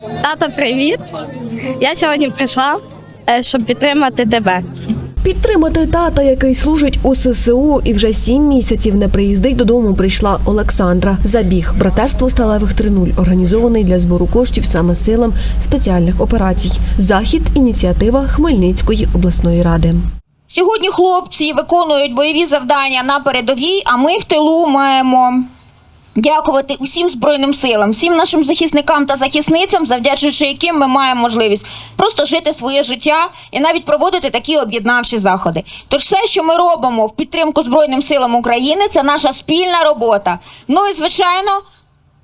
Тато, привіт! Я сьогодні прийшла, е, щоб підтримати тебе. Підтримати тата, який служить у ССО і вже сім місяців не приїздить додому, прийшла Олександра. Забіг братерство сталевих 3.0, організований для збору коштів саме силам спеціальних операцій. Захід ініціатива Хмельницької обласної ради. Сьогодні хлопці виконують бойові завдання на передовій, а ми в тилу маємо дякувати усім збройним силам, всім нашим захисникам та захисницям, завдячуючи яким ми маємо можливість просто жити своє життя і навіть проводити такі об'єднавчі заходи. Тож все, що ми робимо в підтримку Збройним силам України, це наша спільна робота. Ну і звичайно,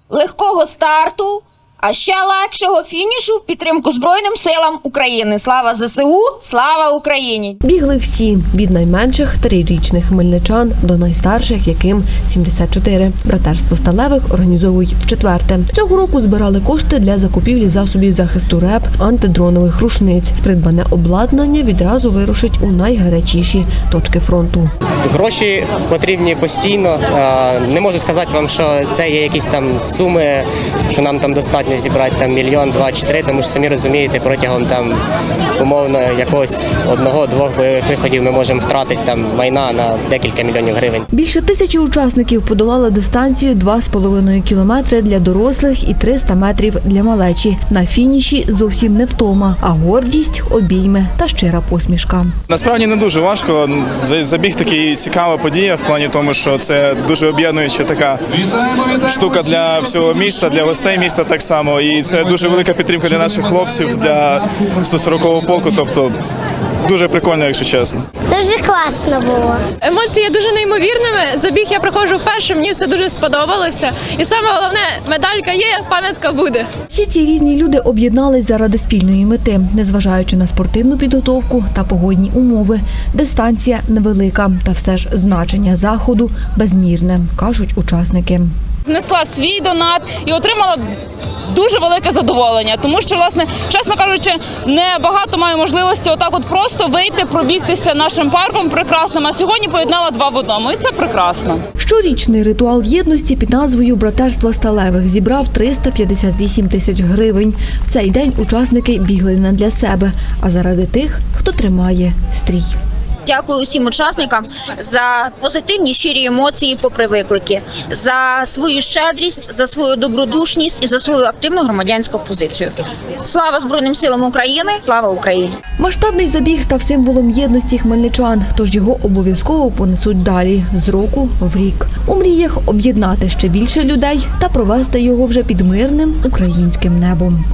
легкого старту. А ще легшого фінішу в підтримку Збройним силам України. Слава ЗСУ! Слава Україні! Бігли всі від найменших трирічних хмельничан до найстарших, яким 74. Братерство сталевих організовують четверте. Цього року збирали кошти для закупівлі засобів захисту РЕП, антидронових рушниць. Придбане обладнання відразу вирушить у найгарячіші точки фронту. Гроші потрібні постійно. Е, Не можу сказати вам, що це є якісь там суми, що нам там достатньо зібрати там мільйон, два чи три, тому що самі розумієте, протягом там умовно якогось одного-двох бойових виходів ми можемо втратити там майна на декілька мільйонів гривень. Більше тисячі учасників подолали дистанцію 2,5 кілометри для дорослих і 300 метрів для малечі. На фініші зовсім не втома, а гордість, обійми та щира посмішка. Насправді не дуже важко. Забіг такий цікава подія в плані тому, що це дуже об'єднуюча така штука для всього міста, для гостей міста так само. І це дуже велика підтримка для наших хлопців, для 140-го полку. Тобто дуже прикольно, якщо чесно. Дуже класно було. Емоції є дуже неймовірними. Забіг я проходжу вперше, мені все дуже сподобалося. І саме головне, медалька є, пам'ятка буде. Всі ці різні люди об'єднались заради спільної мети, незважаючи на спортивну підготовку та погодні умови. Дистанція невелика, та все ж значення заходу безмірне, кажуть учасники. Внесла свій донат і отримала дуже велике задоволення, тому що, власне, чесно кажучи, не багато маю можливості отак от просто вийти, пробігтися нашим парком прекрасним. А сьогодні поєднала два в одному, і це прекрасно. Щорічний ритуал єдності під назвою Братерства сталевих зібрав 358 тисяч гривень. В цей день учасники бігли не для себе, а заради тих, хто тримає стрій. Дякую усім учасникам за позитивні щирі емоції попри виклики, за свою щедрість, за свою добродушність і за свою активну громадянську позицію. Слава Збройним силам України! Слава Україні! Масштабний забіг став символом єдності хмельничан, тож його обов'язково понесуть далі з року в рік. У мріях об'єднати ще більше людей та провести його вже під мирним українським небом.